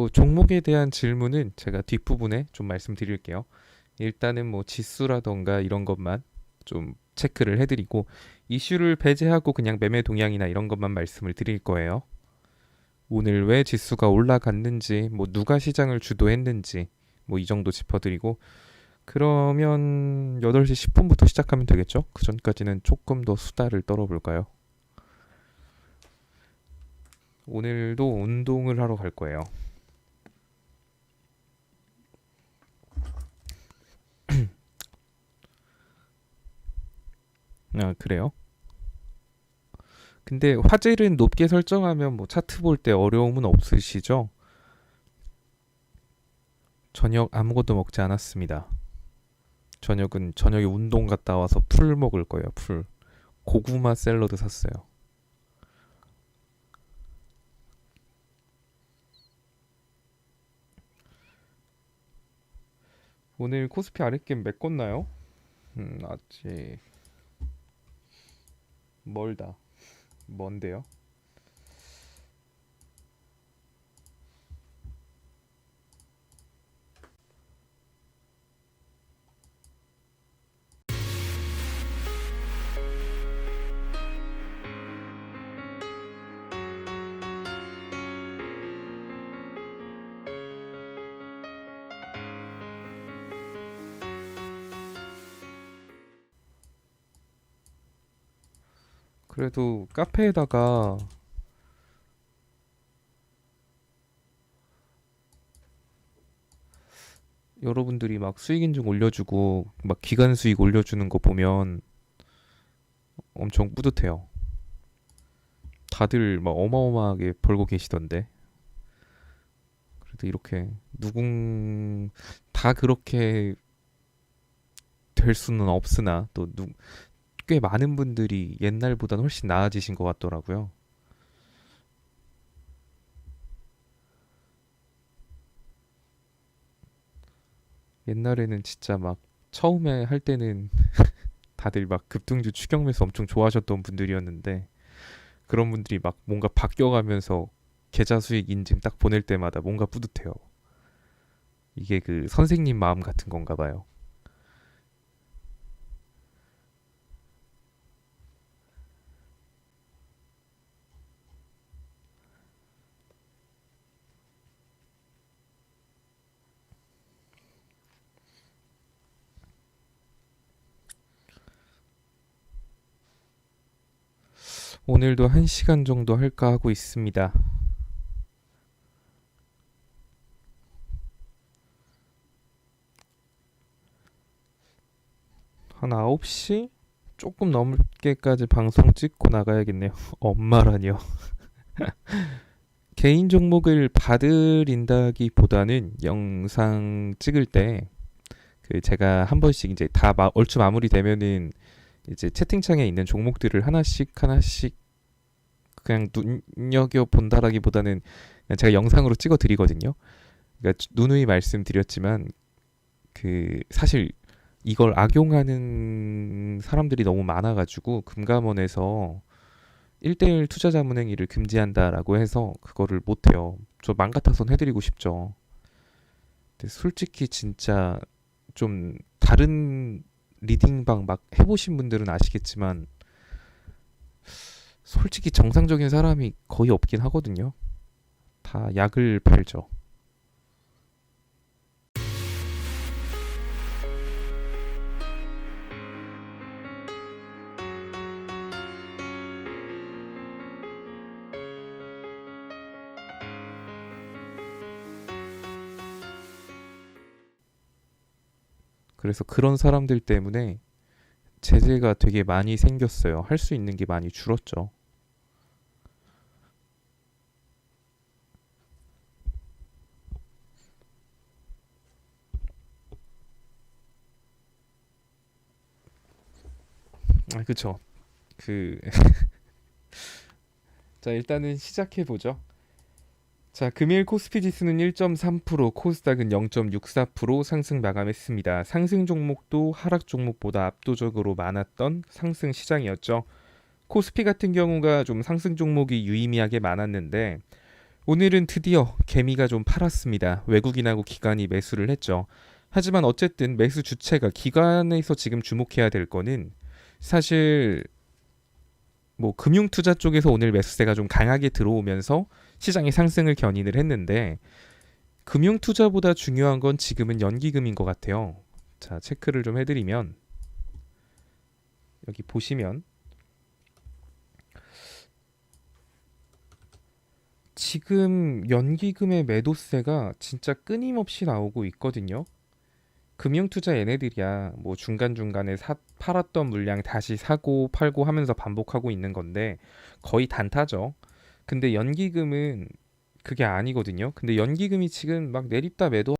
뭐 종목에 대한 질문은 제가 뒷부분에 좀 말씀드릴게요. 일단은 뭐 지수라던가 이런 것만 좀 체크를 해드리고 이슈를 배제하고 그냥 매매 동향이나 이런 것만 말씀을 드릴 거예요. 오늘 왜 지수가 올라갔는지, 뭐 누가 시장을 주도했는지, 뭐 이 정도 짚어드리고 그러면 8시 10분부터 시작하면 되겠죠? 그 전까지는 조금 더 수다를 떨어볼까요? 오늘도 운동을 하러 갈 거예요. 아, 그래요? 근데 화질은 높게 설정하면 뭐 차트 볼 때 어려움은 없으시죠? 저녁 아무것도 먹지 않았습니다. 저녁은 저녁에 운동 갔다 와서 풀 먹을 거예요. 풀. 고구마 샐러드 샀어요. 오늘 코스피 아랫겜 메꿨나요? 음, 아직 멀다. 뭔데요? 그래도 카페에다가 여러분들이 막 수익 인증 올려주고 막 기간 수익 올려주는 거 보면 엄청 뿌듯해요. 다들 막 어마어마하게 벌고 계시던데. 그래도 이렇게 누군 다 그렇게 될 수는 없으나 또 누, 꽤 많은 분들이 옛날보다는 훨씬 나아지신 것 같더라고요. 옛날에는 진짜 막 처음에 할 때는 다들 막 급등주 추격매수 엄청 좋아하셨던 분들이었는데 그런 분들이 막 뭔가 바뀌어가면서 계좌 수익 인증 딱 보낼 때마다 뭔가 뿌듯해요. 이게 그 선생님 마음 같은 건가 봐요. 오늘도 한 시간 정도 할까 하고 있습니다. 한 9시? 조금 넘게까지 방송 찍고 나가야겠네요. 엄마라니요. 개인 종목을 봐드린다기보다는 영상 찍을 때 그 제가 한 번씩 이제 다 마, 얼추 마무리되면은 이제 채팅창에 있는 종목들을 하나씩 하나씩 그냥 눈여겨 본다라기보다는 제가 영상으로 찍어 드리거든요. 그러니까 누누이 말씀드렸지만 그 사실 이걸 악용하는 사람들이 너무 많아가지고 금감원에서 1대1 투자자 문 행위를 금지한다라고 해서 그거를 못해요. 저 맘 같아선 해드리고 싶죠. 근데 솔직히 진짜 좀 다른 리딩방 막 해보신 분들은 아시겠지만 솔직히 정상적인 사람이 거의 없긴 하거든요. 다 약을 팔죠. 그래서 그런 사람들 때문에 제재가 되게 많이 생겼어요. 할 수 있는 게 많이 줄었죠. 아, 그쵸. 그, 자, 일단은 시작해 보죠. 자, 금일 코스피 지수는 1.3%, 코스닥은 0.64% 상승 마감했습니다. 상승 종목도 하락 종목보다 압도적으로 많았던 상승 시장이었죠. 코스피 같은 경우가 좀 상승 종목이 유의미하게 많았는데 오늘은 드디어 개미가 좀 팔았습니다. 외국인하고 기관이 매수를 했죠. 하지만 어쨌든 매수 주체가 기관에서 지금 주목해야 될 거는 사실 뭐 금융 투자 쪽에서 오늘 매수세가 좀 강하게 들어오면서 시장의 상승을 견인을 했는데 금융 투자보다 중요한 건 지금은 연기금인 것 같아요. 자, 체크를 좀 해드리면 여기 보시면 지금 연기금의 매도세가 진짜 끊임없이 나오고 있거든요. 금융투자 얘네들이야 뭐 중간중간에 사, 팔았던 물량 다시 사고 팔고 하면서 반복하고 있는 건데 거의 단타죠. 근데 연기금은 그게 아니거든요. 근데 연기금이 지금 막 내립다 매도